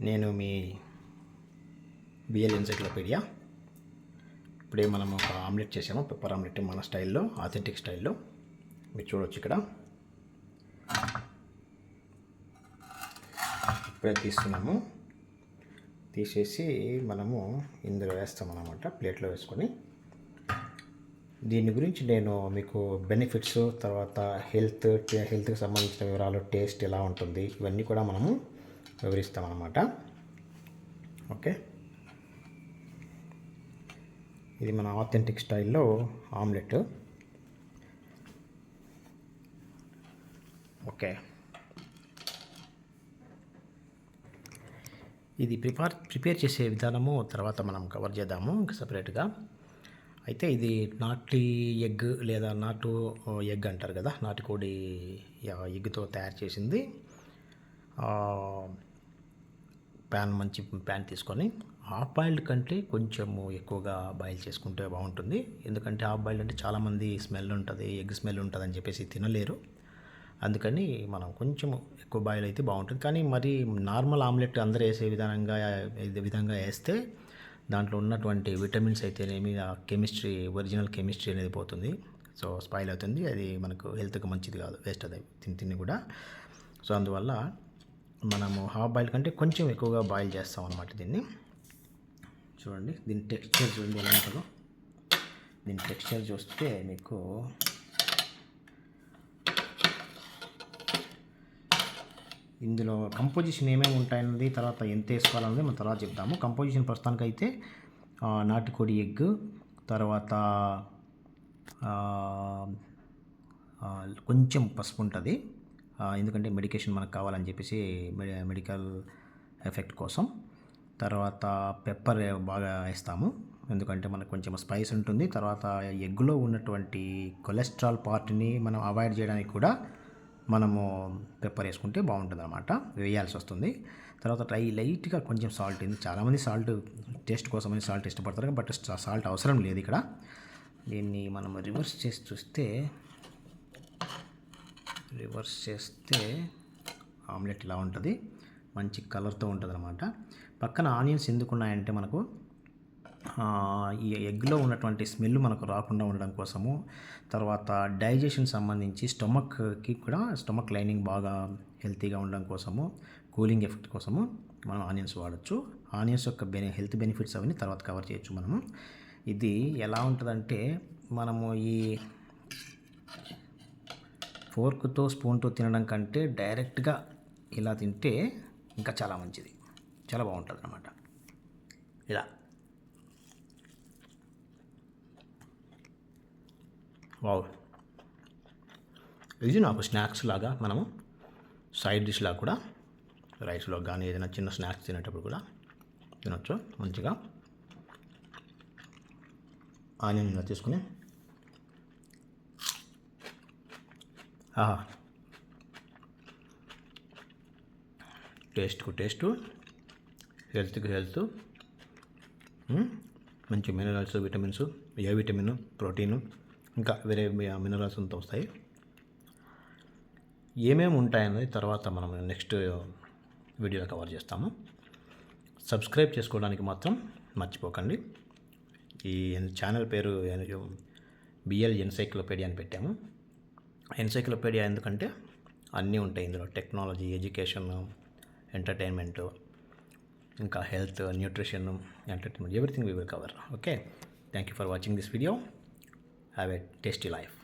నేను మీ BL encyclopaedia. ఇప్పుడే మనం ఒక ఆమ్లెట్ చేసాము పెప్పర్ ఆమ్లెట్ మన స్టైల్లో ఆథెంటిక్ స్టైల్లో. మీరు చూడవచ్చు ఇక్కడ. ఇప్పుడే తీస్తున్నాము. తీసేసి మనము ఇందులో వేస్తాం అన్నమాట ప్లేట్లో వేసుకొని. దీని గురించి నేను మీకు బెనిఫిట్స్ తర్వాత హెల్త్ హెల్త్కి సంబంధించిన వివరాలు టేస్ట్ ఎలా ఉంటుంది ఇవన్నీ కూడా మనము వివరిస్తామన్నమాట. ఓకే. ఇది మన ఆథెంటిక్ స్టైల్లో ఆమ్లెట్. ఓకే. ఇది ప్రిపేర్ ప్రిపేర్ చేసే విధానము తర్వాత మనం కవర్ చేద్దాము ఇంకా సపరేట్గా. అయితే ఇది నాటి ఎగ్ లేదా నాటు ఎగ్ అంటారు కదా నాటుకోడి ఎగ్తో తయారు చేసింది. ప్యాన్ మంచి ప్యాన్ తీసుకొని హాఫ్ బాయిల్డ్ కంటే కొంచెము ఎక్కువగా బాయిల్ చేసుకుంటే బాగుంటుంది. ఎందుకంటే హాఫ్ బాయిల్డ్ అంటే చాలామంది స్మెల్ ఉంటుంది ఎగ్ స్మెల్ ఉంటుంది అని చెప్పేసి తినలేరు. అందుకని మనం కొంచెం ఎక్కువ బాయిల్ అయితే బాగుంటుంది. కానీ మరి నార్మల్ ఆమ్లెట్ అందరూ వేసే విధానంగా విధంగా వేస్తే దాంట్లో ఉన్నటువంటి విటమిన్స్ అయితేనేమి ఆ కెమిస్ట్రీ ఒరిజినల్ కెమిస్ట్రీ అనేది పోతుంది. సో స్పాయిల్ అవుతుంది. అది మనకు హెల్త్కి మంచిది కాదు వేస్ట్ అది తిని తిని కూడా. సో అందువల్ల మనము హాఫ్ బాయిల్ కంటే కొంచెం ఎక్కువగా బాయిల్ చేస్తాం అనమాట దీన్ని. చూడండి దీని టెక్స్చర్ చూడండి ఎలా ఉంటుందో. దీని టెక్స్చర్ చూస్తే మీకు ఇందులో కంపోజిషన్ ఏమేమి ఉంటాయన్నది తర్వాత ఎంత వేసుకోవాలన్నది మనం తర్వాత చెప్తాము. కంపోజిషన్ ప్రస్తుతానికి అయితే నాటుకోడి ఎగ్ తర్వాత కొంచెం పసుపు ఉంటుంది. ఎందుకంటే మెడికేషన్ మనకు కావాలని చెప్పేసి మెడి- మెడికల్ ఎఫెక్ట్ కోసం. తర్వాత పెప్పర్ బాగా వేస్తాము. ఎందుకంటే మనకు కొంచెం స్పైస్ ఉంటుంది. తర్వాత ఎగ్లో ఉన్నటువంటి కొలెస్ట్రాల్ పార్ట్ని మనం అవాయిడ్ చేయడానికి కూడా మనము పెప్పర్ వేసుకుంటే బాగుంటుంది అనమాట వేయాల్సి వస్తుంది. తర్వాత ట్రై లైట్గా కొంచెం సాల్ట్ ఉంది చాలామంది సాల్ట్ టేస్ట్ కోసమని సాల్ట్ ఇష్టపడతారు. బట్ సాల్ట్ అవసరం లేదు ఇక్కడ. దీన్ని మనం రివర్స్ చేసి చూస్తే రివర్స్ చేస్తే ఆమ్లెట్ ఇలా ఉంటుంది. మంచి కలర్తో ఉంటుంది అనమాట పక్కన ఆనియన్స్ ఎందుకున్నాయంటే మనకు ఈ ఎగ్లో ఉన్నటువంటి స్మెల్ మనకు రాకుండా ఉండడం కోసము తర్వాత డైజెషన్ సంబంధించి స్టమక్కి కూడా స్టమక్ లైనింగ్ బాగా హెల్తీగా ఉండడం కోసము కూలింగ్ ఎఫెక్ట్ కోసము మనం ఆనియన్స్ వాడచ్చు. ఆనియన్స్ యొక్క బెని హెల్త్ బెనిఫిట్స్ అవన్నీ తర్వాత కవర్ చేయొచ్చు మనము. ఇది ఎలా ఉంటుందంటే మనము ఈ ఫోర్క్తో స్పూన్తో తినడం కంటే డైరెక్ట్గా ఇలా తింటే ఇంకా చాలా మంచిది. చాలా బాగుంటుంది అనమాట ఇలా. వావ్. ఇది నాకు స్నాక్స్ లాగా మనము సైడ్ డిష్ లాగా కూడా రైస్లో కానీ ఏదైనా చిన్న స్నాక్స్ తినేటప్పుడు కూడా తినొచ్చు మంచిగా. ఆనియన్ ఇలా తీసుకుని టేస్ట్కు టేస్ట్ హెల్త్కి హెల్త్. మంచి minerals vitamins A vitamin protein ఇంకా వేరే మినరల్స్ అంతా వస్తాయి. ఏమేమి ఉంటాయన్నది తర్వాత మనం నెక్స్ట్ వీడియోలో కవర్ చేస్తాము. సబ్స్క్రైబ్ చేసుకోవడానికి మాత్రం మర్చిపోకండి. ఈ ఛానల్ పేరు బిఎల్ ఎన్సైక్లోపీడియా అని పెట్టాము. ఎన్సైక్లోపీడియా ఎందుకంటే అన్నీ ఉంటాయి ఇందులో. టెక్నాలజీ ఎడ్యుకేషన్ ఎంటర్టైన్మెంట్ ఇంకా health nutrition entertainment everything we will cover okay thank you for watching this video have a tasty life